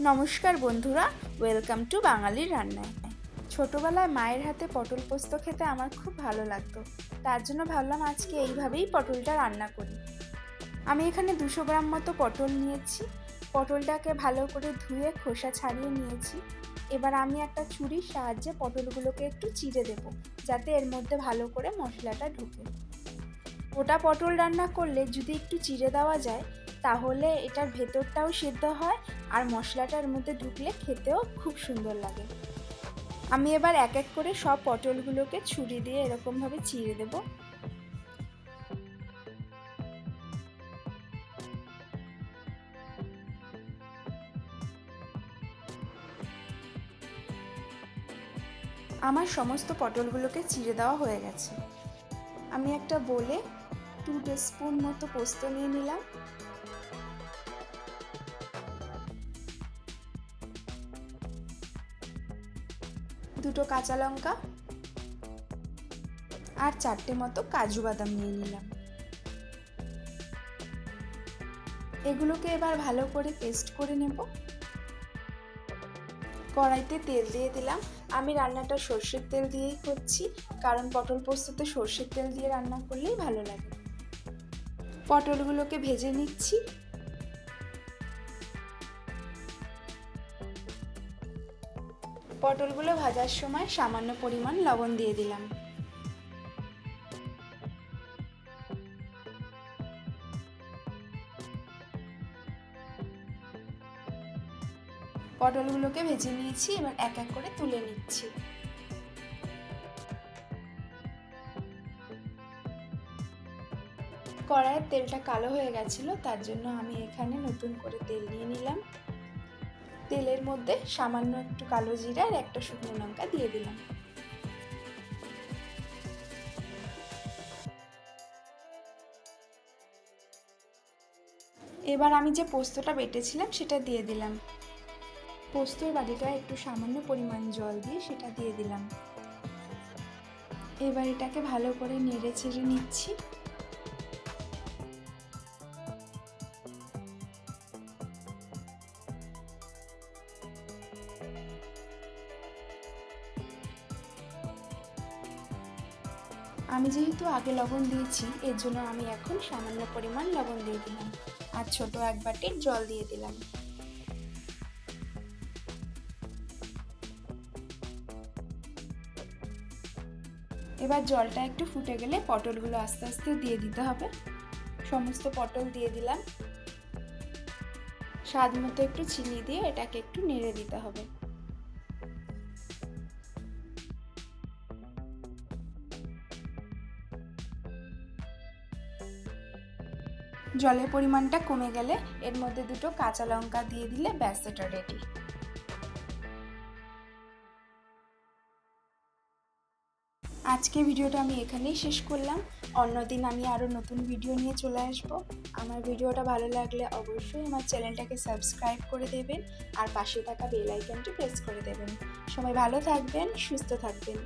নমস্কার বন্ধুরা welcome to বাঙালির রান্নায়। ছোটোবেলায় মায়ের হাতে পটল পোস্ত খেতে আমার খুব ভালো লাগতো। তার জন্য ভাবলাম আজকে এইভাবেই পটলটা রান্না করি। আমি এখানে দুশো গ্রাম মতো পটল নিয়েছি। পটলটাকে ভালো করে ধুয়ে খোসা ছাড়িয়ে নিয়েছি। এবার আমি একটা ছুরির সাহায্যে পটলগুলোকে একটু চিড়ে দেবো, যাতে এর মধ্যে ভালো করে মশলাটা ঢুকে। গোটা পটল রান্না করলে যদি একটু চিড়ে দেওয়া যায় তাহলে এটার ভেতরটাও সেদ্ধ হয় আর মশলাটার মধ্যে ঢুকলে খেতেও খুব সুন্দর লাগে। আমি এবার এক এক করে সব পটলগুলোকে ছুরি দিয়ে এরকমভাবে চিড়ে দেব। আমার সমস্ত পটলগুলোকে চিড়ে দেওয়া হয়ে গেছে। আমি একটা বলে টু স্পুন মতো পোস্ত নিয়ে নিলাম। দুটো কাঁচা লঙ্কা আর চারটে মতো কাজু বাদাম নিয়ে নিলাম। এগুলোকে এবার ভালো করে পেস্ট করে নেব। কড়াইতে তেল দিয়ে দিলাম। আমি রান্নাটা সর্ষের তেল দিয়েই করছি, কারণ পটল পোস্ততে সর্ষের তেল দিয়ে রান্না করলেই ভালো লাগে। পটলগুলোকে ভেজে নিচ্ছি। পটলগুলো ভাজার সময় সামান্য পরিমাণ লবণ দিয়ে দিলাম। পটলগুলোকে ভেজে নিয়েছি, এবার এক এক করে তুলে নিচ্ছি। কড়াইয়ের তেলটা কালো হয়ে গেছিল, তার জন্য আমি এখানে নতুন করে তেল নিয়ে নিলাম। তেলের মধ্যে সামান্য একটু কালো জিরা আর একটা শুকনো লঙ্কা দিয়ে দিলাম। এবার আমি যে পোস্তটা বেটেছিলাম সেটা দিয়ে দিলাম। পোস্তর বাড়িটা একটু সামান্য পরিমাণ জল দিয়ে সেটা দিয়ে দিলাম। এবার এটাকে ভালো করে নেড়ে চেড়ে নিচ্ছি। আমি যেহেতু আগে লবণ দিয়েছি, এর জন্য আমি এখন সামান্য পরিমাণ লবণ দিয়ে দিলাম। আর ছোট এক বাটির জল দিয়ে দিলাম। এবার জলটা একটু ফুটে গেলে পটলগুলো আস্তে আস্তে দিয়ে দিতে হবে। সমস্ত পটল দিয়ে দিলাম। স্বাদ মতো একটু চিনি দিয়ে এটাকে একটু নেড়ে দিতে হবে। জলের পরিমাণটা কমে গেলে এর মধ্যে দুটো কাঁচা লঙ্কা দিয়ে দিলে ব্যাস এটা রেডি আজকে ভিডিওটা আমি এখানেই শেষ করলাম। অন্যদিন আমি আরও নতুন ভিডিও নিয়ে চলে আসব। আমার ভিডিওটা ভালো লাগলে অবশ্যই আমার চ্যানেলটাকে সাবস্ক্রাইব করে দেবেন আর পাশে থাকা বেল আইকনটি প্রেস করে দেবেন। সবাই ভালো থাকবেন, সুস্থ থাকবেন।